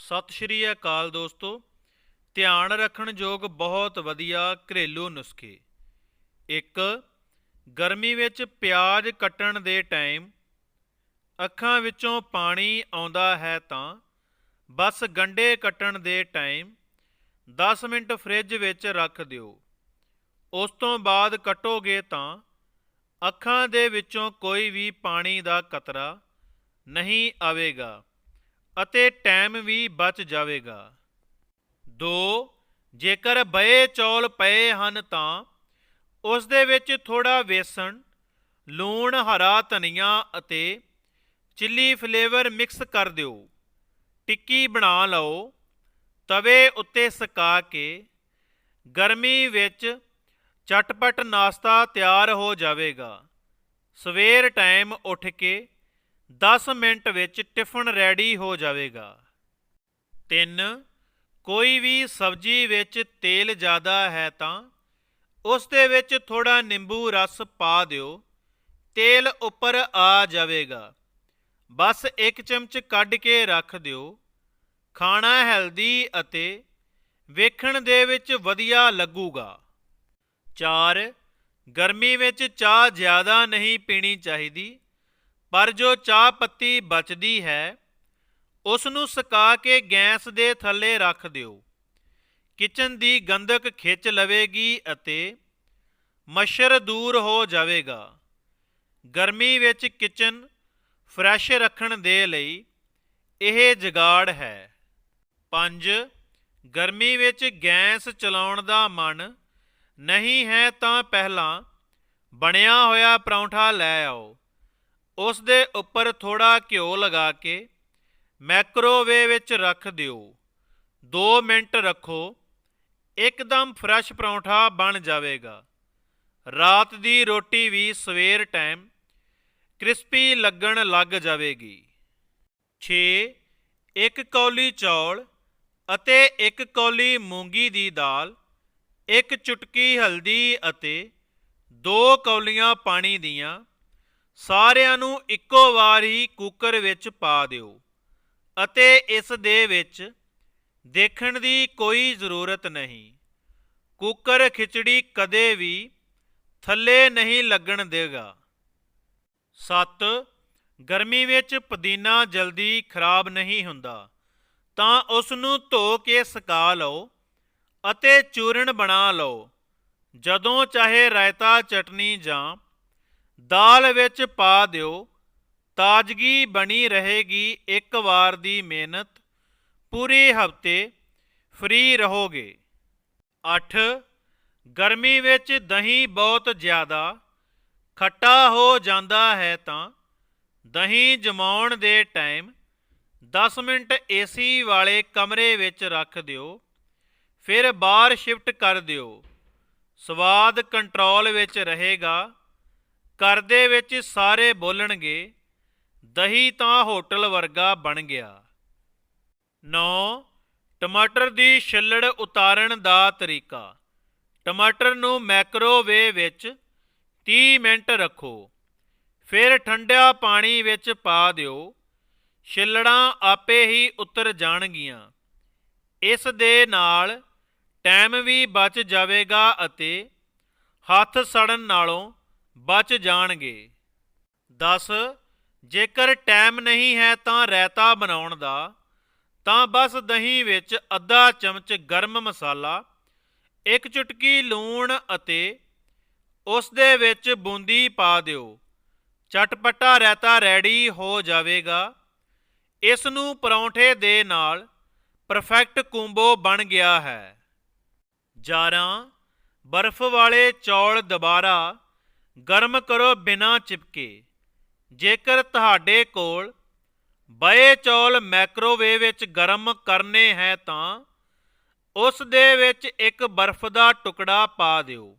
ਸਤਿ ਸ਼੍ਰੀ ਅਕਾਲ ਦੋਸਤੋ। ਧਿਆਨ ਰੱਖਣ ਯੋਗ ਬਹੁਤ ਵਧੀਆ ਘਰੇਲੂ ਨੁਸਖੇ। ਇੱਕ, ਗਰਮੀ ਵਿੱਚ ਪਿਆਜ਼ ਕੱਟਣ ਦੇ ਟਾਈਮ ਅੱਖਾਂ ਵਿੱਚੋਂ ਪਾਣੀ ਆਉਂਦਾ ਹੈ ਤਾਂ ਬਸ ਗੰਡੇ ਕੱਟਣ ਦੇ ਟਾਈਮ 10 ਮਿੰਟ ਫ੍ਰਿਜ ਵਿੱਚ ਰੱਖ ਦਿਓ। ਉਸ ਤੋਂ ਬਾਅਦ ਕੱਟੋਗੇ ਤਾਂ ਅੱਖਾਂ ਦੇ ਵਿੱਚੋਂ ਕੋਈ ਵੀ ਪਾਣੀ ਦਾ ਕਤਰਾ ਨਹੀਂ ਆਵੇਗਾ। ਅਤੇ ਟਾਈਮ ਵੀ ਬਚ ਜਾਵੇਗਾ। 2 ਜੇਕਰ ਬਏ ਚੌਲ ਪਏ ਹਨ ਤਾਂ ਉਸ ਦੇ ਵਿੱਚ ਥੋੜਾ ਵੇਸਣ, ਲੂਣ, ਹਰਾ ਧਨੀਆ ਅਤੇ ਚਿੱਲੀ ਫਲੇਵਰ ਮਿਕਸ ਕਰ ਦਿਓ। ਟਿੱਕੀ ਬਣਾ ਲਓ। ਤਵੇ ਉੱਤੇ ਸੁਕਾ ਕੇ ਗਰਮੀ ਵਿੱਚ ਚਟਪਟ ਨਾਸ਼ਤਾ ਤਿਆਰ ਹੋ ਜਾਵੇਗਾ। ਸਵੇਰ ਟਾਈਮ ਉੱਠ ਕੇ 10 ਮਿੰਟ ਵਿੱਚ ਟਿਫਨ ਰੈਡੀ ਹੋ ਜਾਵੇਗਾ। 3 ਕੋਈ ਵੀ ਸਬਜ਼ੀ ਵਿੱਚ ਤੇਲ ਜ਼ਿਆਦਾ ਹੈ ਤਾਂ ਉਸ ਦੇ ਵਿੱਚ ਥੋੜਾ ਨਿੰਬੂ ਰਸ ਪਾ ਦਿਓ। ਤੇਲ ਉੱਪਰ ਆ ਜਾਵੇਗਾ। ਬਸ ਇੱਕ ਚਮਚ ਕੱਢ ਕੇ ਰੱਖ ਦਿਓ। ਖਾਣਾ ਹੈਲਦੀ ਅਤੇ ਵੇਖਣ ਦੇ ਵਿੱਚ ਵਧੀਆ ਲੱਗੂਗਾ। 4 ਗਰਮੀ ਵਿੱਚ ਚਾਹ ਜ਼ਿਆਦਾ ਨਹੀਂ ਪੀਣੀ ਚਾਹੀਦੀ। ਪਰ ਜੋ ਚਾਹ ਪੱਤੀ ਬਚਦੀ ਹੈ ਉਸ ਨੂੰ ਸੁਕਾ ਕੇ ਗੈਸ ਦੇ ਥੱਲੇ ਰੱਖ ਦਿਓ। ਕਿਚਨ ਦੀ ਗੰਧਕ ਖਿੱਚ ਲਵੇਗੀ ਅਤੇ ਮੱਛਰ ਦੂਰ ਹੋ ਜਾਵੇਗਾ। ਗਰਮੀ ਵਿੱਚ ਕਿਚਨ ਫਰੈਸ਼ ਰੱਖਣ ਦੇ ਲਈ ਇਹ ਜਗਾੜ ਹੈ। 5 ਗਰਮੀ ਵਿੱਚ ਗੈਸ ਚਲਾਉਣ ਦਾ ਮਨ ਨਹੀਂ ਹੈ ਤਾਂ ਪਹਿਲਾਂ ਬਣਿਆ ਹੋਇਆ ਪਰੌਂਠਾ ਲੈ ਆਓ। ਉਸ ਦੇ ਉੱਪਰ ਥੋੜਾ ਘਿਓ ਲਗਾ ਕੇ ਮੈਕਰੋਵੇਵ ਵਿੱਚ ਰੱਖ ਦਿਓ। 2 ਮਿੰਟ ਰੱਖੋ। ਇੱਕਦਮ ਫਰੈਸ਼ ਪਰੌਂਠਾ ਬਣ ਜਾਵੇਗਾ। ਰਾਤ ਦੀ ਰੋਟੀ ਵੀ ਸਵੇਰ ਟਾਈਮ ਕ੍ਰਿਸਪੀ ਲੱਗਣ ਲੱਗ ਜਾਵੇਗੀ। 6 ਇੱਕ ਕੌਲੀ ਚੌਲ ਅਤੇ ਇੱਕ ਕੌਲੀ ਮੂੰਗੀ ਦੀ ਦਾਲ, ਇੱਕ ਚੁਟਕੀ ਹਲਦੀ ਅਤੇ ਦੋ ਕੌਲੀਆਂ ਪਾਣੀ ਦੀਆਂ ਸਾਰਿਆਂ ਨੂੰ ਇੱਕੋ ਵਾਰ ਹੀ ਕੁੱਕਰ ਵਿੱਚ ਪਾ ਦਿਓ ਅਤੇ ਇਸ ਦੇ ਵਿੱਚ ਦੇਖਣ ਦੀ ਕੋਈ ਜ਼ਰੂਰਤ ਨਹੀਂ। ਕੁੱਕਰ ਖਿਚੜੀ ਕਦੇ ਵੀ ਥੱਲੇ ਨਹੀਂ ਲੱਗਣ ਦੇਗਾ। 7 ਗਰਮੀ ਵਿੱਚ ਪੁਦੀਨਾ ਜਲਦੀ ਖਰਾਬ ਨਹੀਂ ਹੁੰਦਾ, ਤਾਂ ਉਸ ਨੂੰ ਧੋ ਕੇ ਸੁਕਾ ਲਓ ਅਤੇ ਚੂਰਨ ਬਣਾ ਲਓ, ਜਦੋਂ ਚਾਹੇ ਰਾਇਤਾ ਚਟਨੀ ਜਾਂ ਦਾਲ ਵਿੱਚ ਪਾ ਦਿਓ। ਤਾਜ਼ਗੀ ਬਣੀ ਰਹੇਗੀ ਇੱਕ ਵਾਰ ਦੀ ਮਿਹਨਤ। ਪੂਰੇ ਹਫ਼ਤੇ ਫ੍ਰੀ ਰਹੋਗੇ। 8 ਗਰਮੀ ਵਿੱਚ ਦਹੀਂ ਬਹੁਤ ਜ਼ਿਆਦਾ, ਖੱਟਾ ਹੋ ਜਾਂਦਾ ਹੈ ਤਾਂ ਦਹੀਂ ਜਮਾਉਣ ਦੇ ਟਾਈਮ 10 ਮਿੰਟ ਏਸੀ ਵਾਲੇ ਕਮਰੇ ਵਿੱਚ ਰੱਖ ਦਿਓ। ਫਿਰ ਬਾਹਰ ਸ਼ਿਫਟ ਕਰ ਦਿਓ। ਸਵਾਦ ਕੰਟਰੋਲ ਵਿੱਚ ਰਹੇਗਾ। ਘਰ ਦੇ ਵਿੱਚ ਸਾਰੇ ਬੋਲਣਗੇ, ਦਹੀਂ ਤਾਂ ਹੋਟਲ ਵਰਗਾ ਬਣ ਗਿਆ। 9 ਟਮਾਟਰ ਦੀ ਛਿੱਲੜ ਉਤਾਰਨ ਦਾ ਤਰੀਕਾ। ਟਮਾਟਰ ਨੂੰ ਮੈਕਰੋਵੇਵ ਵਿੱਚ 30 ਮਿੰਟ ਰੱਖੋ। ਫਿਰ ਠੰਡਾ ਪਾਣੀ ਵਿੱਚ ਪਾ ਦਿਓ। ਛਿੱਲੜਾਂ ਆਪੇ ਹੀ ਉਤਰ ਜਾਣਗੀਆਂ। ਇਸ ਦੇ ਨਾਲ ਟਾਈਮ ਵੀ ਬਚ ਜਾਵੇਗਾ ਅਤੇ ਹੱਥ ਸੜਨ ਨਾਲੋਂ ਬਚ ਜਾਣਗੇ। 10 ਜੇਕਰ ਟਾਈਮ ਨਹੀਂ ਹੈ ਤਾਂ ਰਾਇਤਾ ਬਣਾਉਣ ਦਾ, ਤਾਂ ਬਸ ਦਹੀਂ ਵਿੱਚ ਅੱਧਾ ਚਮਚ ਗਰਮ ਮਸਾਲਾ, ਇੱਕ ਚੁਟਕੀ ਲੂਣ ਅਤੇ ਉਸ ਦੇ ਵਿੱਚ ਬੂੰਦੀ ਪਾ ਦਿਓ। ਚਟਪਟਾ ਰਾਇਤਾ ਰੈਡੀ ਹੋ ਜਾਵੇਗਾ। ਇਸ ਨੂੰ ਪਰੌਂਠੇ ਦੇ ਨਾਲ ਪਰਫੈਕਟ ਕੁੰਬੋ ਬਣ ਗਿਆ ਹੈ। 11 ਬਰਫ਼ ਵਾਲੇ ਚੌਲ ਦੁਬਾਰਾ ਗਰਮ ਕਰੋ ਬਿਨਾਂ ਚਿਪਕੇ। ਜੇਕਰ ਤੁਹਾਡੇ ਕੋਲ ਬਏ ਚੌਲ ਮਾਈਕ੍ਰੋਵੇਵ ਵਿੱਚ ਗਰਮ ਕਰਨੇ ਹੈ ਤਾਂ ਉਸ ਦੇ ਵਿੱਚ ਇੱਕ ਬਰਫ਼ ਦਾ ਟੁਕੜਾ ਪਾ ਦਿਓ।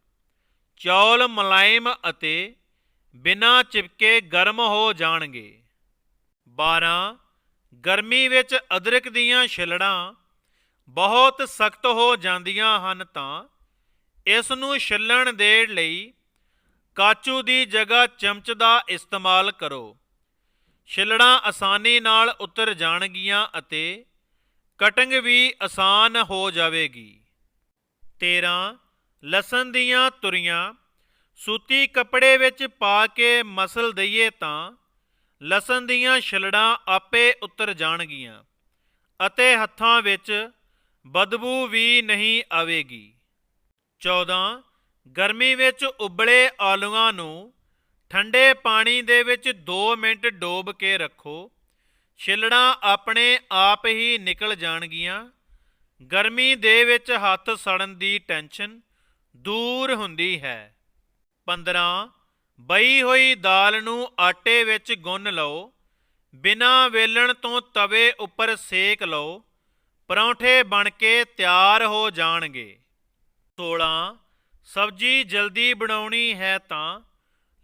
ਚੌਲ ਮੁਲਾਇਮ ਅਤੇ ਬਿਨਾਂ ਚਿਪਕੇ ਗਰਮ ਹੋ ਜਾਣਗੇ। 12 ਗਰਮੀ ਵਿੱਚ ਅਦਰਕ ਦੀਆਂ ਛਿਲੜਾਂ ਬਹੁਤ ਸਖਤ ਹੋ ਜਾਂਦੀਆਂ ਹਨ ਤਾਂ ਇਸ ਨੂੰ ਛਿੱਲਣ ਦੇ ਲਈ ਕਾਚੂ ਦੀ ਜਗ੍ਹਾ ਚਮਚ ਦਾ ਇਸਤੇਮਾਲ ਕਰੋ। ਛਿੱਲੜਾਂ ਆਸਾਨੀ ਨਾਲ ਉਤਰ ਜਾਣਗੀਆਂ ਅਤੇ ਕਟਿੰਗ ਵੀ ਆਸਾਨ ਹੋ ਜਾਵੇਗੀ। 13 ਲਸਣ ਦੀਆਂ ਤੁਰੀਆਂ। ਸੂਤੀ ਕੱਪੜੇ ਵਿੱਚ ਪਾ ਕੇ ਮਸਲ ਦਈਏ ਤਾਂ ਲਸਣ ਦੀਆਂ ਛਿਲੜਾਂ ਆਪੇ ਉਤਰ ਜਾਣਗੀਆਂ ਅਤੇ ਹੱਥਾਂ ਵਿੱਚ ਬਦਬੂ ਵੀ ਨਹੀਂ ਆਵੇਗੀ। 14 ਗਰਮੀ ਵਿੱਚ ਉਬਲੇ ਆਲੂਆਂ ਨੂੰ ਠੰਡੇ ਪਾਣੀ ਦੇ ਵਿੱਚ 2 ਮਿੰਟ ਡੋਬ ਕੇ ਰੱਖੋ। ਛਿਲੜਾਂ ਆਪਣੇ ਆਪ ਹੀ ਨਿਕਲ ਜਾਣਗੀਆਂ। ਗਰਮੀ ਦੇ ਵਿੱਚ ਹੱਥ ਸੜਨ ਦੀ ਟੈਨਸ਼ਨ ਦੂਰ ਹੁੰਦੀ ਹੈ। 15 ਬਈ ਹੋਈ ਦਾਲ ਨੂੰ ਆਟੇ ਵਿੱਚ ਗੁੰਨ ਲਓ। ਬਿਨਾਂ ਵੇਲਣ ਤੋਂ ਤਵੇ ਉੱਪਰ ਸੇਕ ਲਓ। ਪਰੌਂਠੇ ਬਣ ਕੇ ਤਿਆਰ ਹੋ ਜਾਣਗੇ। 16 ਸਬਜ਼ੀ ਜਲਦੀ ਬਣਾਉਣੀ ਹੈ ਤਾਂ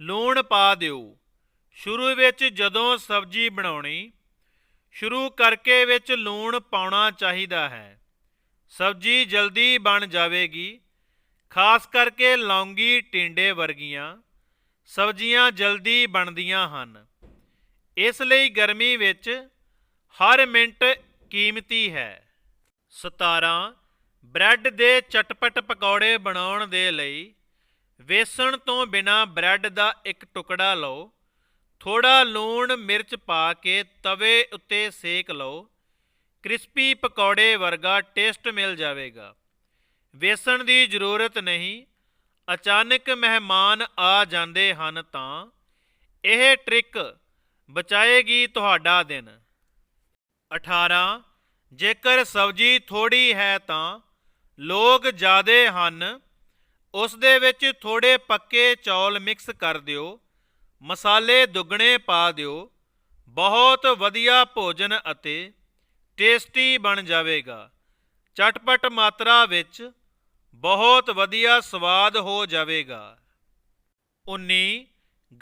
ਲੂਣ ਪਾ ਦਿਓ। ਸ਼ੁਰੂ ਵਿੱਚ ਜਦੋਂ ਸਬਜ਼ੀ ਬਣਾਉਣੀ, ਸ਼ੁਰੂ ਕਰਕੇ ਵਿੱਚ ਲੂਣ ਪਾਉਣਾ ਚਾਹੀਦਾ ਹੈ। ਸਬਜ਼ੀ ਜਲਦੀ ਬਣ ਜਾਵੇਗੀ, ਖਾਸ ਕਰਕੇ ਲੌਂਗੀ ਟਿੰਡੇ ਵਰਗੀਆਂ ਸਬਜ਼ੀਆਂ ਜਲਦੀ ਬਣਦੀਆਂ ਹਨ। ਇਸ ਲਈ ਗਰਮੀ ਵਿੱਚ ਹਰ ਮਿੰਟ ਕੀਮਤੀ ਹੈ। 17 ਬ੍ਰੈਡ ਦੇ ਚਟਪਟ ਪਕੌੜੇ ਬਣਾਉਣ ਦੇ ਲਈ ਵੇਸਣ ਤੋਂ ਬਿਨਾ ਬ੍ਰੈਡ ਦਾ ਇੱਕ ਟੁਕੜਾ ਲਓ ਥੋੜਾ ਲੂਣ ਮਿਰਚ ਪਾ ਕੇ ਤਵੇ ਉੱਤੇ ਸੇਕ ਲਓ, ਕ੍ਰਿਸਪੀ ਪਕੌੜੇ ਵਰਗਾ ਟੇਸਟ ਮਿਲ ਜਾਵੇਗਾ। ਵੇਸਣ ਦੀ ਜ਼ਰੂਰਤ ਨਹੀਂ, ਅਚਾਨਕ ਮਹਿਮਾਨ ਆ ਜਾਂਦੇ ਹਨ ਤਾਂ ਇਹ ਟ੍ਰਿਕ ਬਚਾਏਗੀ ਤੁਹਾਡਾ ਦਿਨ। 18 ਜੇਕਰ ਸਬਜ਼ੀ ਥੋੜੀ ਹੈ ਤਾਂ ਲੋਕ ਜ਼ਿਆਦੇ ਹਨ, ਉਸ ਦੇ ਵਿੱਚ ਥੋੜੇ ਪੱਕੇ ਚੌਲ ਮਿਕਸ ਕਰ ਦਿਓ, ਮਸਾਲੇ ਦੁੱਗਣੇ ਪਾ ਦਿਓ, ਬਹੁਤ ਵਧੀਆ ਭੋਜਨ ਅਤੇ ਟੇਸਟੀ ਬਣ ਜਾਵੇਗਾ। ਚਟਪਟ ਮਾਤਰਾ ਵਿੱਚ ਬਹੁਤ ਵਧੀਆ ਸਵਾਦ ਹੋ ਜਾਵੇਗਾ। 19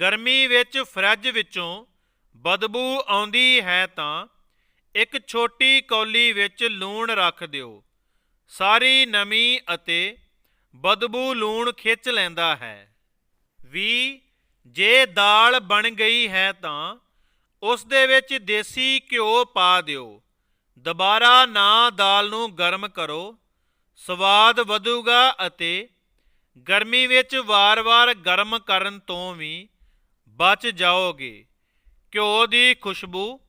ਗਰਮੀ ਵਿੱਚ ਫਰਿੱਜ ਵਿੱਚੋਂ ਬਦਬੂ ਆਉਂਦੀ ਹੈ ਤਾਂ ਇੱਕ ਛੋਟੀ ਕੌਲੀ ਵਿੱਚ ਲੂਣ ਰੱਖ ਦਿਓ। ਸਾਰੀ ਨਮੀ ਅਤੇ ਬਦਬੂ ਲੂਣ ਖਿੱਚ ਲੈਂਦਾ ਹੈ। 20 ਜੇ ਦਾਲ ਬਣ ਗਈ ਹੈ ਤਾਂ ਉਸ ਦੇ ਵਿੱਚ ਦੇਸੀ ਘਿਓ ਪਾ ਦਿਓ। ਦੁਬਾਰਾ ਨਾ ਦਾਲ ਨੂੰ ਗਰਮ ਕਰੋ। ਸਵਾਦ ਵਧੂਗਾ ਅਤੇ ਗਰਮੀ ਵਿੱਚ ਵਾਰ-ਵਾਰ ਗਰਮ ਕਰਨ ਤੋਂ ਵੀ ਬਚ ਜਾਓਗੇ। ਘਿਓ ਦੀ ਖੁਸ਼ਬੂ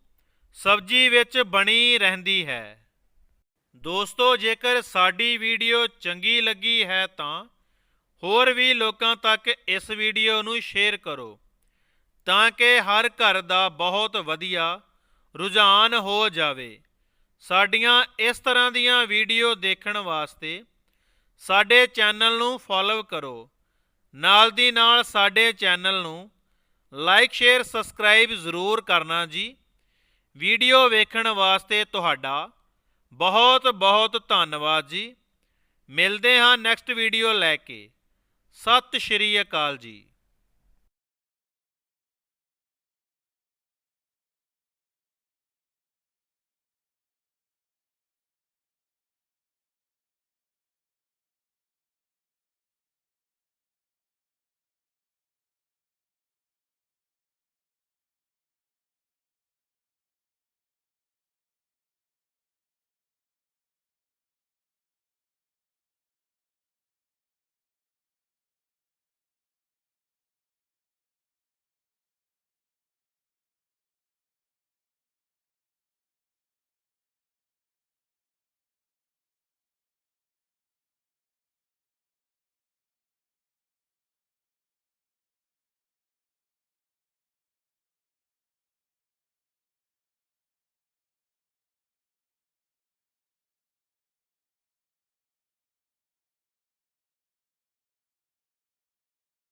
ਸਬਜ਼ੀ ਵਿੱਚ ਬਣੀ ਰਹਿੰਦੀ ਹੈ। ਦੋਸਤੋ, ਜੇਕਰ ਸਾਡੀ ਵੀਡੀਓ ਚੰਗੀ ਲੱਗੀ ਹੈ ਤਾਂ ਹੋਰ ਵੀ ਲੋਕਾਂ ਤੱਕ ਇਸ ਵੀਡੀਓ ਨੂੰ ਸ਼ੇਅਰ ਕਰੋ, ਤਾਂ ਕਿ ਹਰ ਘਰ ਦਾ ਬਹੁਤ ਵਧੀਆ ਰੁਝਾਨ ਹੋ ਜਾਵੇ। ਸਾਡੀਆਂ ਇਸ ਤਰ੍ਹਾਂ ਦੀਆਂ ਵੀਡੀਓ ਦੇਖਣ ਵਾਸਤੇ ਸਾਡੇ ਚੈਨਲ ਨੂੰ ਫੋਲੋ ਕਰੋ। ਨਾਲ ਦੀ ਨਾਲ ਸਾਡੇ ਚੈਨਲ ਨੂੰ ਲਾਈਕ ਸ਼ੇਅਰ ਸਬਸਕ੍ਰਾਈਬ ਜ਼ਰੂਰ ਕਰਨਾ ਜੀ। ਵੀਡੀਓ ਵੇਖਣ ਵਾਸਤੇ ਤੁਹਾਡਾ ਬਹੁਤ ਬਹੁਤ ਧੰਨਵਾਦ ਜੀ। ਮਿਲਦੇ ਹਾਂ ਨੈਕਸਟ ਵੀਡੀਓ ਲੈ ਕੇ। ਸਤਿ ਸ਼੍ਰੀ ਅਕਾਲ ਜੀ।